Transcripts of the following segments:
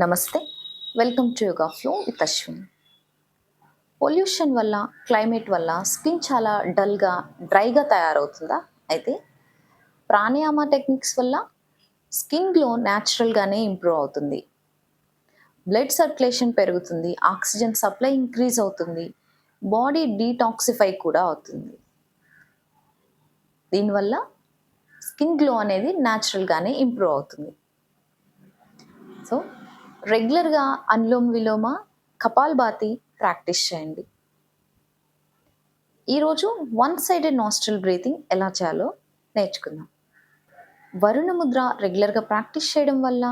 నమస్తే. Welcome to yoga flow with Ashwin pollution వల్ల climate వల్ల స్కిన్ చాలా డల్గా డ్రైగా తయారవుతుందా? అయితే ప్రాణాయామ టెక్నిక్స్ వల్ల స్కిన్ గ్లో న్యాచురల్గానే ఇంప్రూవ్ అవుతుంది. బ్లడ్ సర్క్యులేషన్ పెరుగుతుంది ఆక్సిజన్ సప్లై ఇంక్రీజ్ అవుతుంది బాడీ డీటాక్సిఫై కూడా అవుతుంది. దీనివల్ల స్కిన్ గ్లో అనేది న్యాచురల్గానే ఇంప్రూవ్ అవుతుంది. సో రెగ్యులర్గా అనులోమ విలోమ కపాల్బాతి ప్రాక్టీస్ చేయండి. ఈరోజు వన్ సైడెడ్ నాస్ట్రల్ బ్రీతింగ్ ఎలా చేయాలో నేర్చుకుందాం. వరుణ ముద్ర రెగ్యులర్గా ప్రాక్టీస్ చేయడం వల్ల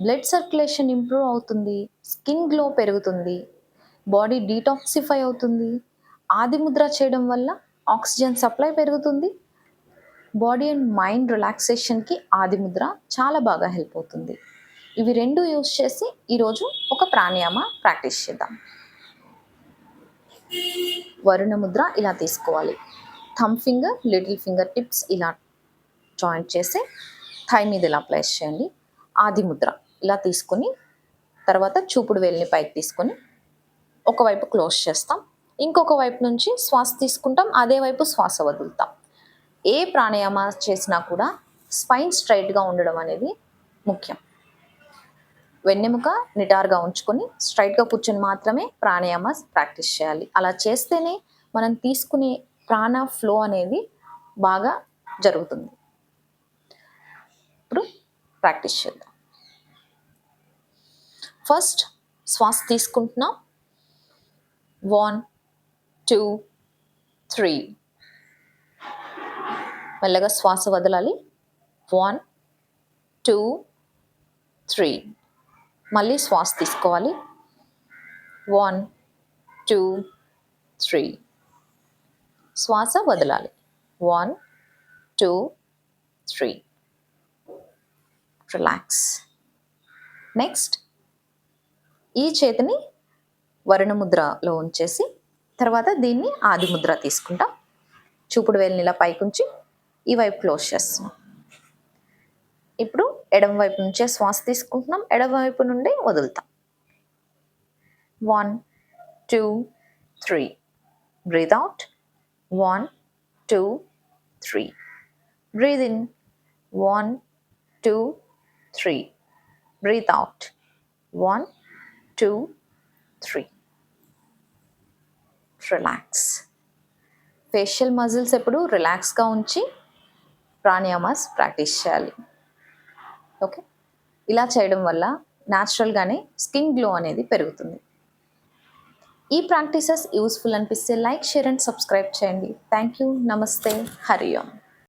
బ్లడ్ సర్క్యులేషన్ ఇంప్రూవ్ అవుతుంది స్కిన్ గ్లో పెరుగుతుంది బాడీ డీటాక్సిఫై అవుతుంది ఆది ముద్ర చేయడం వల్ల ఆక్సిజన్ సప్లై పెరుగుతుంది బాడీ అండ్ మైండ్ రిలాక్సేషన్కి ఆది ముద్ర చాలా బాగా హెల్ప్ అవుతుంది. ఇవి రెండు యూస్ చేసి ఈరోజు ఒక ప్రాణాయామ ప్రాక్టీస్ చేద్దాం. వరుణ ముద్ర ఇలా తీసుకోవాలి. Thumb finger little finger tips ఇలా జాయింట్ చేసి థై మీద ఇలా ప్లేస్ చేయండి. ఆది ముద్ర ఇలా తీసుకొని తర్వాత చూపుడు వేలిని పైకి తీసుకొని ఒకవైపు క్లోజ్ చేస్తాం. ఇంకొక వైపు నుంచి శ్వాస తీసుకుంటాం. అదే వైపు శ్వాస వదులుతాం. ఏ ప్రాణాయామ చేసినా కూడా స్పైన్ స్ట్రైట్గా ఉండడం అనేది ముఖ్యం. వెన్నెముక నిటారుగా ఉంచుకొని స్ట్రైట్గా కూర్చొని మాత్రమే ప్రాణాయామ ప్రాక్టీస్ చేయాలి. అలా చేస్తేనే మనం తీసుకునే ప్రాణ ఫ్లో అనేది బాగా జరుగుతుంది. ఇప్పుడు ప్రాక్టీస్ చేద్దాం. ఫస్ట్ శ్వాస తీసుకుంటున్నాం. వన్ టూ త్రీ మెల్లగా శ్వాస వదలాలి. వన్ టూ త్రీ మళ్ళీ శ్వాస తీసుకోవాలి. వన్ టూ త్రీ శ్వాస వదలాలి. One two three relax next ఈ చేతిని వరుణ ముద్రలో ఉంచేసి తర్వాత దీన్ని ఆది ముద్ర తీసుకుంటాం. చూపుడు వేలిని ఇలా పైకుంచి ఈ వైపు క్లోజ్ చేస్తున్నాం. ఇప్పుడు ఎడమ వైపు నుంచే శ్వాస తీసుకుంటున్నాం. ఎడమ వైపు నుండి వదులుతాం. One two three breathe out one two three breathe in one two three breathe out one two three relax facial muscles ఎప్పుడు రిలాక్స్గా ఉంచి ప్రాణాయామాస్ ప్రాక్టీస్ చేయాలి. ఓకే? ఇలా చేయడం వల్ల న్యాచురల్గానే స్కిన్ గ్లో అనేది పెరుగుతుంది. ఈ ప్రాక్టీసెస్ యూస్ఫుల్ అనిపిస్తే లైక్ షేర్ అండ్ సబ్స్క్రైబ్ చేయండి. థ్యాంక్ యూ నమస్తే హరి ఓం